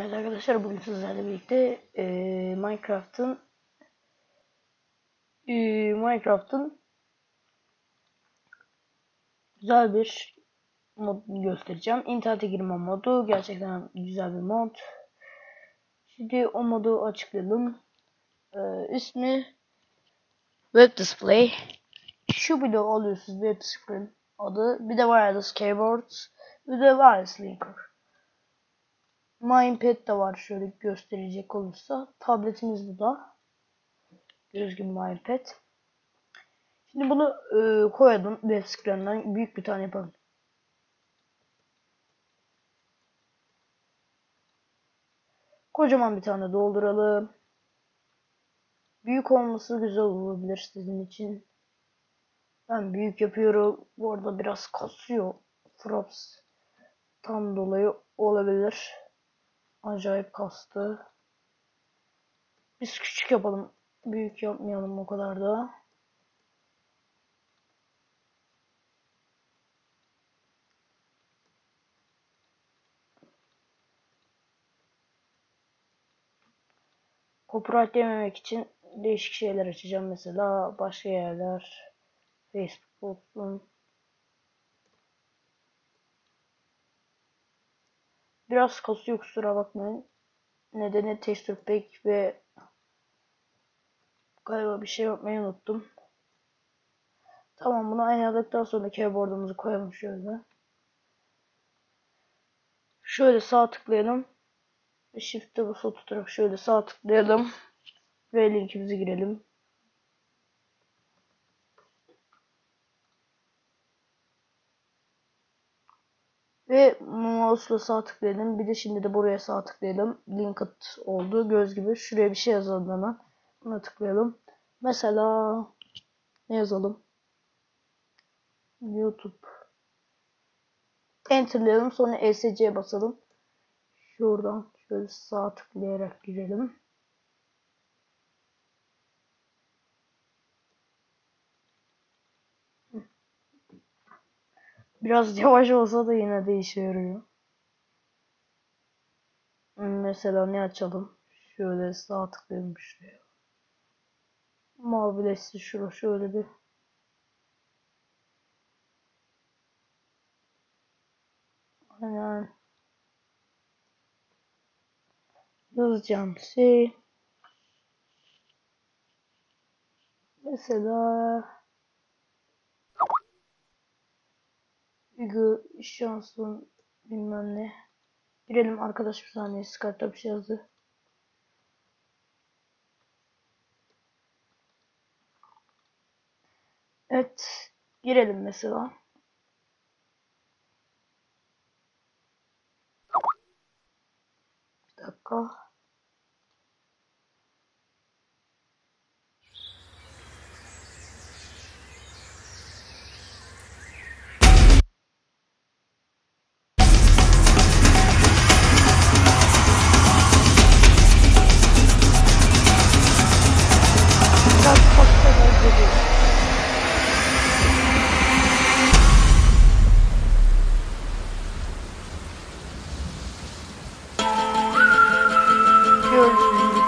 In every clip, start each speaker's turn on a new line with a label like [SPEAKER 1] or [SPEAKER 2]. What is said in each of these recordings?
[SPEAKER 1] Evet arkadaşlar bugün sizlerle birlikte e, Minecraft'ın e, Minecraft'ın güzel bir mod göstereceğim. İnternete girme modu gerçekten güzel bir mod. Şimdi o modu açıklayalım. E, ismi Web Display. Şu bloğu alıyorsunuz Web Display adı. Bir de Wireless Keyboard. Bir de Wireless Linker. Minepad de var şöyle gösterecek olursa. Tabletimiz bu da. Düzgün Minepad. Şimdi bunu e, koyalım web screen'den büyük bir tane yapalım. Kocaman bir tane dolduralım. Büyük olması güzel olabilir sizin için. Ben büyük yapıyorum. Bu arada biraz kasıyor. Fraps tam dolayı olabilir. Acayip kastı. Biz küçük yapalım. Büyük yapmayalım o kadar da. Copyright yememek için değişik şeyler açacağım mesela başka yerler Facebook olsun Biraz kasıyor kusura bakmayın. Nedeni texture pack ve galiba bir şey yapmayı unuttum. Tamam bunu ayarladıktan sonra keyboard'umuzu koyalım şöyle. Şöyle sağ tıklayalım. Shift'e basılı tutarak şöyle sağ tıklayalım. Ve linkimizi girelim. Ve mouse'la sağ tıklayalım. Bir de şimdi de buraya sağ tıklayalım. Linked oldu. Göz gibi. Şuraya bir şey yazalım hemen. Buna tıklayalım. Mesela ne yazalım? YouTube. Enter'layalım. Sonra ESC'ye basalım. Şuradan şöyle sağ tıklayarak girelim. Biraz yavaş olsa da yine de işe yarıyor. Mesela ne açalım? Şöyle sağ tıklayalım şuraya. Mavileşti şurası şöyle bir. Aynen. Yazacağım şey. Mesela Hugo şansın bilmem ne. Girelim arkadaş bir saniye Skype'da bir şey yazdı. Evet. Girelim mesela. Bir dakika.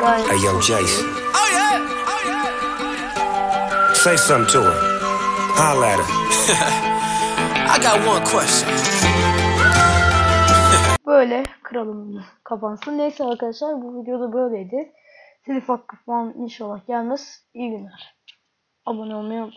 [SPEAKER 2] Hey, yo, Jace.
[SPEAKER 3] Oh yeah. Oh yeah.
[SPEAKER 2] Say something to her. Holla at her.
[SPEAKER 3] I got one question.
[SPEAKER 1] Böyle kralım kapansın. Neyse arkadaşlar bu videoda böyleydi. Telif hakkı falan inşallah gelmez. İyi günler. Abone olmayı.